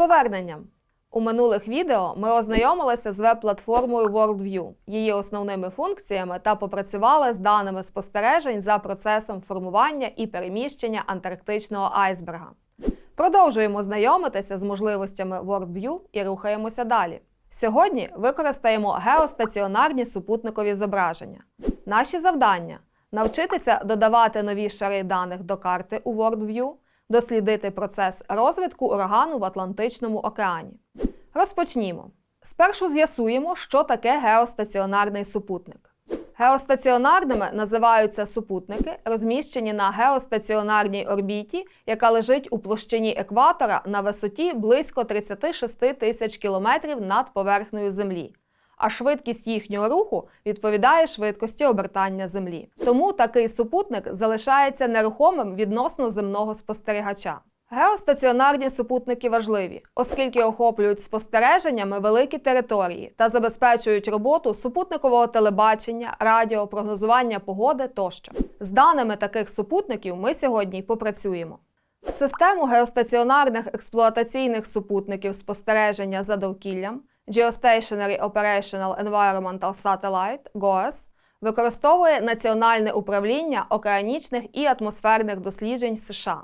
поверненням! У минулих відео ми ознайомилися з веб-платформою WorldView, її основними функціями та попрацювали з даними спостережень за процесом формування і переміщення антарктичного айсберга. Продовжуємо знайомитися з можливостями WorldView і рухаємося далі. Сьогодні використаємо геостаціонарні супутникові зображення. Наші завдання навчитися додавати нові шари даних до карти у WorldView, дослідити процес розвитку урагану в Атлантичному океані. Розпочнімо. Спершу з'ясуємо, що таке геостаціонарний супутник. Геостаціонарними називаються супутники, розміщені на геостаціонарній орбіті, яка лежить у площині екватора на висоті близько 36 тисяч кілометрів над поверхнею Землі. А швидкість їхнього руху відповідає швидкості обертання Землі. Тому такий супутник залишається нерухомим відносно земного спостерігача. Геостаціонарні супутники важливі, оскільки охоплюють спостереженнями великі території та забезпечують роботу супутникового телебачення, радіо, прогнозування погоди тощо. З даними таких супутників ми сьогодні й попрацюємо. Систему геостаціонарних експлуатаційних супутників спостереження за довкіллям Geostationary Operational Environmental Satellite GOES використовує Національне управління океанічних і атмосферних досліджень США.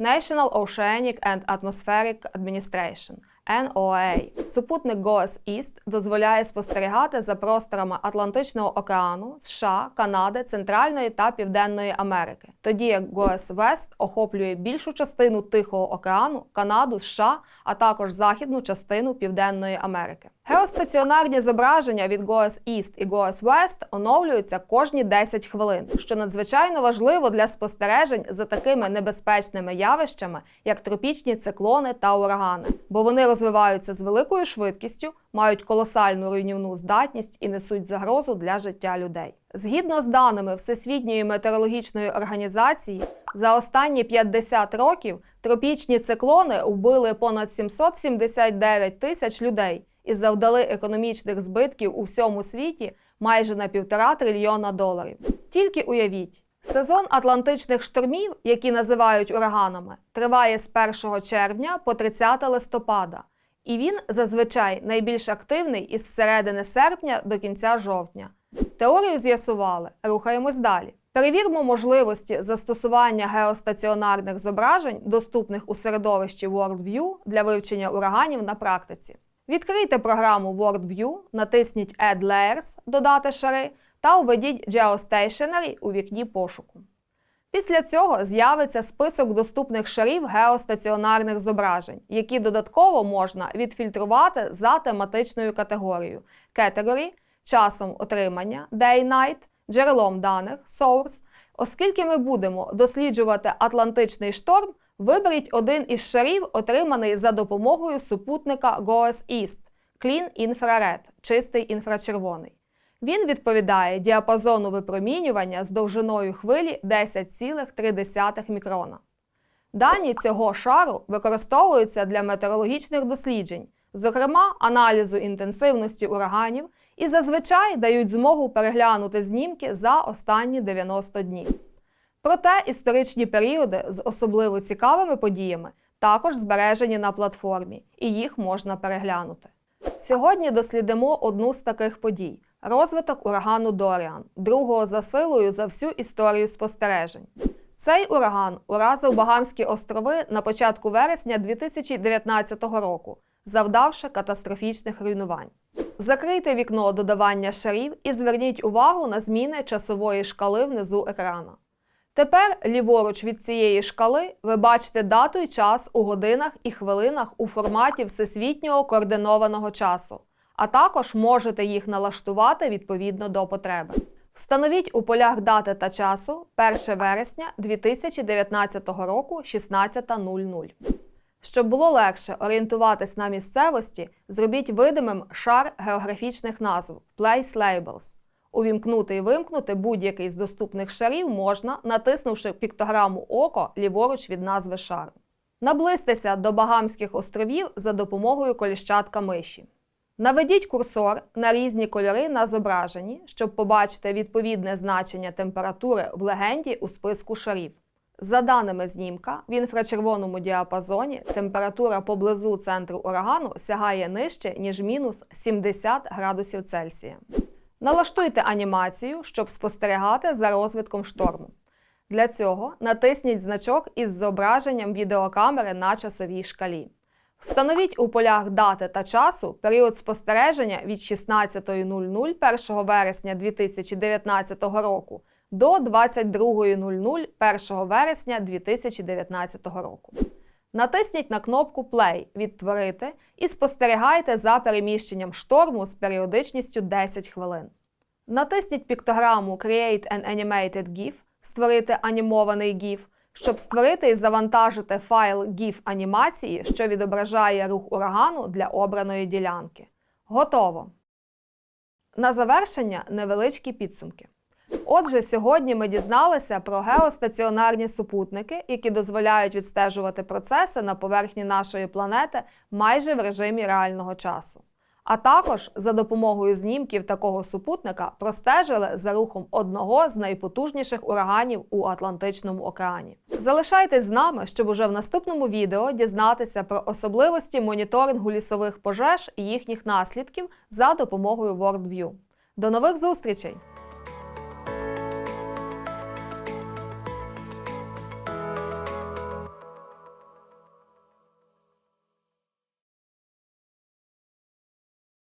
National Oceanic and Atmospheric Administration NOAA. Супутник GOES East дозволяє спостерігати за просторами Атлантичного океану, США, Канади, Центральної та Південної Америки, тоді як GOES West охоплює більшу частину Тихого океану, Канаду, США, а також західну частину Південної Америки. Геостаціонарні зображення від GOES East і GOES West оновлюються кожні 10 хвилин, що надзвичайно важливо для спостережень за такими небезпечними явищами, як тропічні циклони та урагани, бо вони розвиваються з великою швидкістю, мають колосальну руйнівну здатність і несуть загрозу для життя людей. Згідно з даними Всесвітньої метеорологічної організації, за останні 50 років тропічні циклони вбили понад 779 тисяч людей і завдали економічних збитків у всьому світі майже на півтора трильйона доларів. Тільки уявіть. Сезон атлантичних штормів, які називають ураганами, триває з 1 червня по 30 листопада, і він зазвичай найбільш активний із середини серпня до кінця жовтня. Теорію з'ясували, рухаємось далі. Перевірмо можливості застосування геостаціонарних зображень, доступних у середовищі WorldView для вивчення ураганів на практиці. Відкрийте програму WorldView, натисніть Add Layers додати шари та введіть Geostationary у вікні пошуку. Після цього з'явиться список доступних шарів геостаціонарних зображень, які додатково можна відфільтрувати за тематичною категорією Category, часом отримання Day-Night, джерелом даних Source. Оскільки ми будемо досліджувати Атлантичний шторм, виберіть один із шарів, отриманий за допомогою супутника GOES East Clean Infrared – чистий інфрачервоний. Він відповідає діапазону випромінювання з довжиною хвилі 10,3 мікрона. Дані цього шару використовуються для метеорологічних досліджень, зокрема аналізу інтенсивності ураганів, і зазвичай дають змогу переглянути знімки за останні 90 днів. Проте історичні періоди з особливо цікавими подіями також збережені на платформі, і їх можна переглянути. Сьогодні дослідимо одну з таких подій розвиток урагану Доріан, другого за силою за всю історію спостережень. Цей ураган уразив Багамські острови на початку вересня 2019 року, завдавши катастрофічних руйнувань. Закрийте вікно додавання шарів і зверніть увагу на зміни часової шкали внизу екрана. Тепер ліворуч від цієї шкали ви бачите дату і час у годинах і хвилинах у форматі всесвітнього координованого часу, а також можете їх налаштувати відповідно до потреби. Встановіть у полях дати та часу 1 вересня 2019 року 16.00. Щоб було легше орієнтуватись на місцевості, зробіть видимим шар географічних назв Place Labels. Увімкнути і вимкнути будь-який з доступних шарів можна, натиснувши піктограму око ліворуч від назви шару. Наблизьтеся до Багамських островів за допомогою коліщатка миші. Наведіть курсор на різні кольори на зображенні, щоб побачити відповідне значення температури в легенді у списку шарів. За даними знімка, в інфрачервоному діапазоні температура поблизу центру урагану сягає нижче, ніж мінус 70 градусів Цельсія. Налаштуйте анімацію, щоб спостерігати за розвитком шторму. Для цього натисніть значок із зображенням відеокамери на часовій шкалі. Встановіть у полях дати та часу період спостереження від 16.00 1 вересня 2019 року до 22.00 1 вересня 2019 року. Натисніть на кнопку Play Відтворити і спостерігайте за переміщенням шторму з періодичністю 10 хвилин. Натисніть піктограму Create an Animated GIF Створити анімований GIF, щоб створити і завантажити файл GIF анімації, що відображає рух урагану для обраної ділянки. Готово! На завершення невеличкі підсумки. Отже, сьогодні ми дізналися про геостаціонарні супутники, які дозволяють відстежувати процеси на поверхні нашої планети майже в режимі реального часу. А також за допомогою знімків такого супутника простежили за рухом одного з найпотужніших ураганів у Атлантичному океані. Залишайтесь з нами, щоб уже в наступному відео дізнатися про особливості моніторингу лісових пожеж і їхніх наслідків за допомогою WorldView. До нових зустрічей!